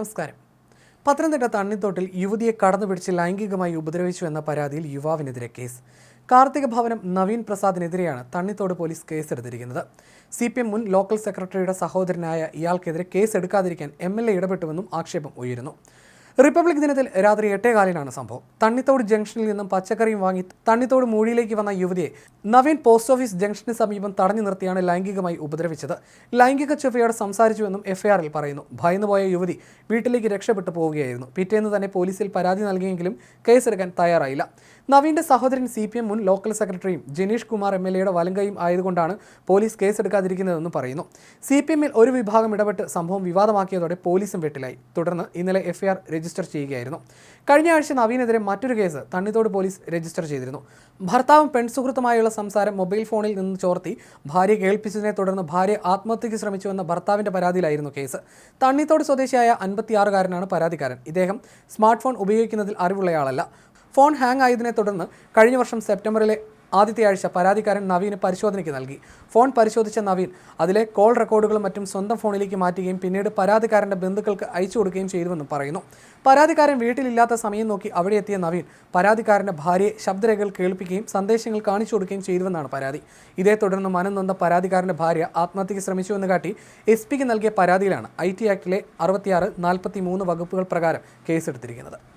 നമസ്കാരം. പത്തനംതിട്ട തണ്ണിത്തോട്ടിൽ യുവതിയെ കടന്നുപിടിച്ച് ലൈംഗികമായി ഉപദ്രവിച്ചു എന്ന പരാതിയിൽ യുവാവിനെതിരെ കേസ്. കാർത്തിക ഭവനം നവീൻ പ്രസാദിനെതിരെയാണ് തണ്ണിത്തോട് പോലീസ് കേസെടുത്തിരിക്കുന്നത്. സി പി എം മുൻ ലോക്കൽ സെക്രട്ടറിയുടെ സഹോദരനായ ഇയാൾക്കെതിരെ കേസെടുക്കാതിരിക്കാൻ എം എൽ എ ഇടപെട്ടുവെന്നും ആക്ഷേപം ഉയരുന്നു. റിപ്പബ്ലിക് ദിനത്തിൽ രാത്രി എട്ടേകാലിനാണ് സംഭവം. തണ്ണിത്തോട് ജംഗ്ഷനിൽ നിന്നും പച്ചക്കറിയും വാങ്ങി തണ്ണിത്തോട് മൂഴിയിലേക്ക് വന്ന യുവതിയെ നവീൻ പോസ്റ്റ് ഓഫീസ് ജംഗ്ഷന് സമീപം തടഞ്ഞു നിർത്തിയാണ് ലൈംഗികമായി ഉപദ്രവിച്ചത്. ലൈംഗിക ചൊവ്വയോട് സംസാരിച്ചുവെന്നും എഫ്ഐആറിൽ പറയുന്നു. ഭയന്നുപോയ യുവതി വീട്ടിലേക്ക് രക്ഷപ്പെട്ടു പോവുകയായിരുന്നു. പിറ്റേന്ന് തന്നെ പോലീസിൽ പരാതി നൽകിയെങ്കിലും കേസെടുക്കാൻ തയ്യാറായില്ല. നവീന്റെ സഹോദരൻ സി പി എം മുൻ ലോക്കൽ സെക്രട്ടറിയും ജനീഷ് കുമാർ എം എൽ എയുടെ വലങ്കയും ആയതുകൊണ്ടാണ് പോലീസ് കേസെടുക്കാതിരിക്കുന്നതെന്ന് പറയുന്നു. സി പി എമ്മിൽ ഒരു വിഭാഗം ഇടപെട്ട് സംഭവം വിവാദമാക്കിയതോടെ പോലീസും വെട്ടിലായി. തുടർന്ന് ഇന്നലെ എഫ്ഐആർ രജിസ്റ്റർ ചെയ്യുകയായിരുന്നു. കഴിഞ്ഞ ആഴ്ച നവീനെതിരെ മറ്റൊരു കേസ് തണ്ണിത്തോട് പോലീസ് രജിസ്റ്റർ ചെയ്തിരുന്നു. ഭർത്താവും പെൺസുഹൃത്തുമായുള്ള സംസാരം മൊബൈൽ ഫോണിൽ നിന്ന് ചോർത്തി ഭാര്യ കേൾപ്പിച്ചതിനെ തുടർന്ന് ഭാര്യ ആത്മഹത്യയ്ക്ക് ശ്രമിച്ചുവെന്ന ഭർത്താവിന്റെ പരാതിയിലായിരുന്നു കേസ്. തണ്ണിത്തോട് സ്വദേശിയായ അൻപത്തിയാറുകാരനാണ് പരാതിക്കാരൻ. ഇദ്ദേഹം സ്മാർട്ട് ഫോൺ ഉപയോഗിക്കുന്നതിൽ അറിവുള്ളയാളല്ല. ഫോൺ ഹാങ് ആയതിനെ തുടർന്ന് കഴിഞ്ഞ വർഷം സെപ്റ്റംബറിലെ ആദ്യത്തെ ആഴ്ച പരാതിക്കാരൻ നവീന് പരിശോധനയ്ക്ക് നൽകി. ഫോൺ പരിശോധിച്ച നവീൻ അതിലെ കോൾ റെക്കോർഡുകളും മറ്റും സ്വന്തം ഫോണിലേക്ക് മാറ്റുകയും പിന്നീട് പരാതിക്കാരന്റെ ബന്ധുക്കൾക്ക് അയച്ചു കൊടുക്കുകയും ചെയ്തുവെന്നും പറയുന്നു. പരാതിക്കാരൻ വീട്ടിലില്ലാത്ത സമയം നോക്കി അവിടെ എത്തിയ നവീൻ പരാതിക്കാരന്റെ ഭാര്യയെ ശബ്ദരേഖകൾ കേൾപ്പിക്കുകയും സന്ദേശങ്ങൾ കാണിച്ചു കൊടുക്കുകയും ചെയ്തുവെന്നാണ് പരാതി. ഇതേ തുടർന്ന് മനം നൊന്ന പരാതിക്കാരന്റെ ഭാര്യ ആത്മഹത്യയ്ക്ക് ശ്രമിച്ചുവെന്ന് കാട്ടി എസ് പിക്ക് നൽകിയ പരാതിയിലാണ് ഐ ടി ആക്ടിലെ അറുപത്തിയാറ് നാൽപ്പത്തി മൂന്ന് വകുപ്പുകൾ പ്രകാരം കേസെടുത്തിരിക്കുന്നത്.